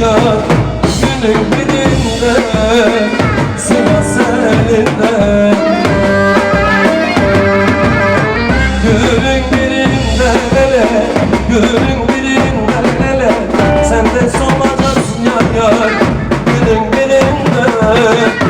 yar Günün birinde sıra seninle. Günün birinde Günün birinde Sen de solacaksın yar Günün birinde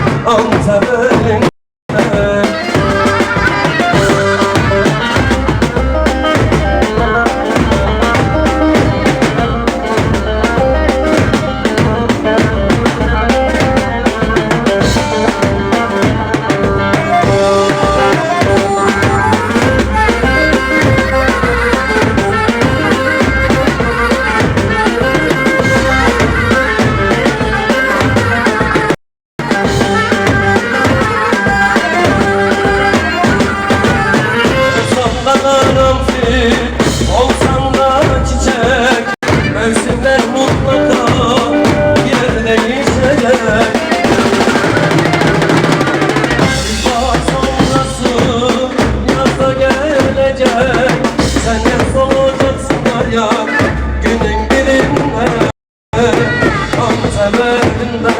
Antep'inde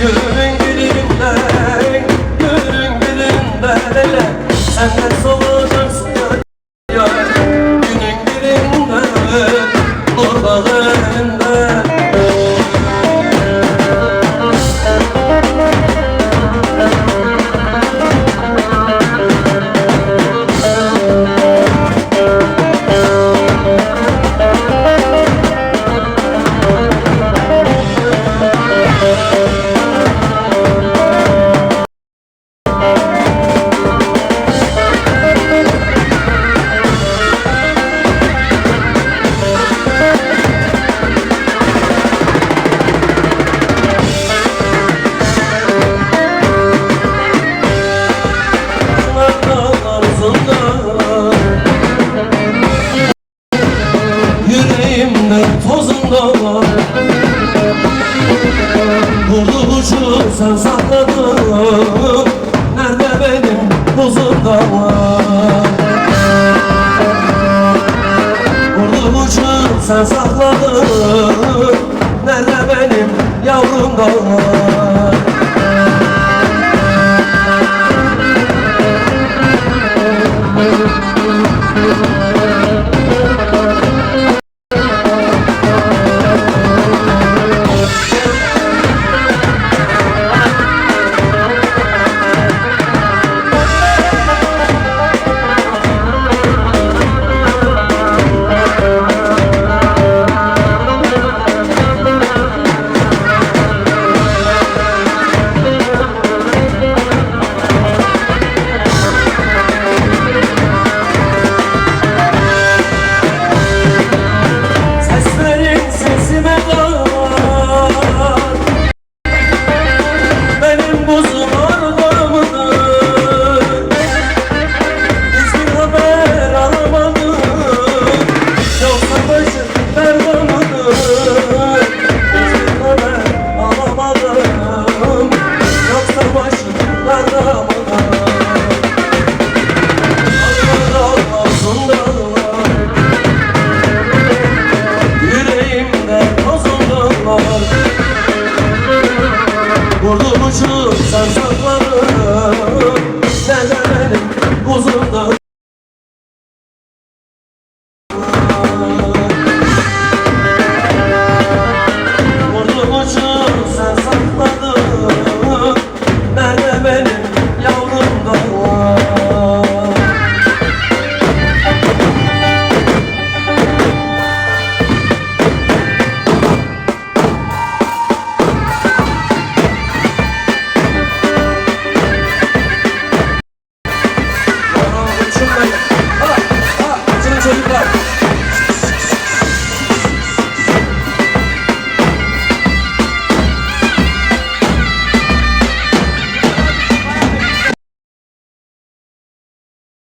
Gülün gülünde, gülün gülünde ya, ya Günün birinde, nur bağında sen sakladın. Nerede benim buzumda var? Vurdu uçu sen sakladın. Nerede benim yavrum da var